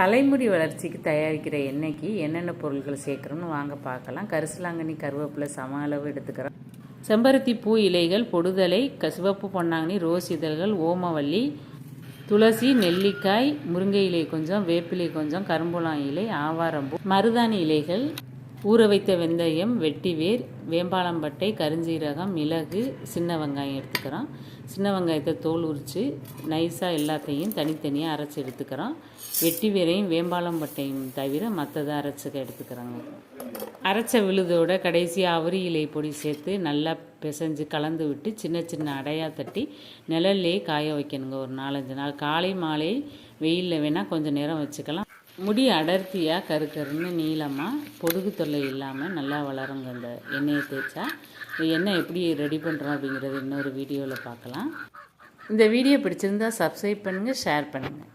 தலைமுடி வளர்ச்சிக்கு தயாரிக்கிற எண்ணெய்க்கு என்னென்ன பொருட்கள் சேர்க்குறோன்னு வாங்க பார்க்கலாம். கரிசலாங்கண்ணி கருவேப்பிலை சம அளவு எடுத்துக்கிறோம். செம்பருத்தி பூ இலைகள் பொடுதலை சிவப்பு பொன்னாங்கண்ணி ரோஸ் இதழ்கள் ஓமவல்லி துளசி நெல்லிக்காய் முருங்கை இலை கொஞ்சம் வேப்பிலை கொஞ்சம் கரும்புலாம் இலை ஆவாரம்பூ மருதாணி இலைகள் ஊற வைத்த வெந்தயம் வெட்டிவேர் வேம்பாளம்பட்டை கருஞ்சீரகம் மிளகு சின்ன வெங்காயம் எடுத்துக்கிறோம். சின்ன வெங்காயத்தை தோல் உரித்து நைஸாக எல்லாத்தையும் தனித்தனியாக அரைச்சி எடுத்துக்கிறோம். வெட்டி வேரையும் வேம்பாளம்பட்டையும் தவிர மற்றதை அரைச்சிக்க எடுத்துக்கிறோங்க. அரைச்ச விழுதோட கடைசியாக அவரி இலை பொடி சேர்த்து நல்லா பிசைஞ்சு கலந்து விட்டு சின்ன சின்ன அடையாக தட்டி நிழல்லே காய வைக்கணுங்க. ஒரு நாலஞ்சு நாள். காலை மாலை வெயிலில் வேணால் கொஞ்சம் நேரம் வச்சுக்கலாம். முடி அடர்த்தியாக கருக்கருன்னு நீளமாக பொடுகு தொல்லை இல்லாமல் நல்லா வளருங்க இந்த எண்ணெயை தேய்ச்சா. எண்ணெய் எப்படி ரெடி பண்ணுறோம் அப்படிங்கிறது இன்னொரு வீடியோவில் பார்க்கலாம். இந்த வீடியோ பிடிச்சிருந்தா சப்ஸ்கிரைப் பண்ணுங்கள் ஷேர் பண்ணுங்கள்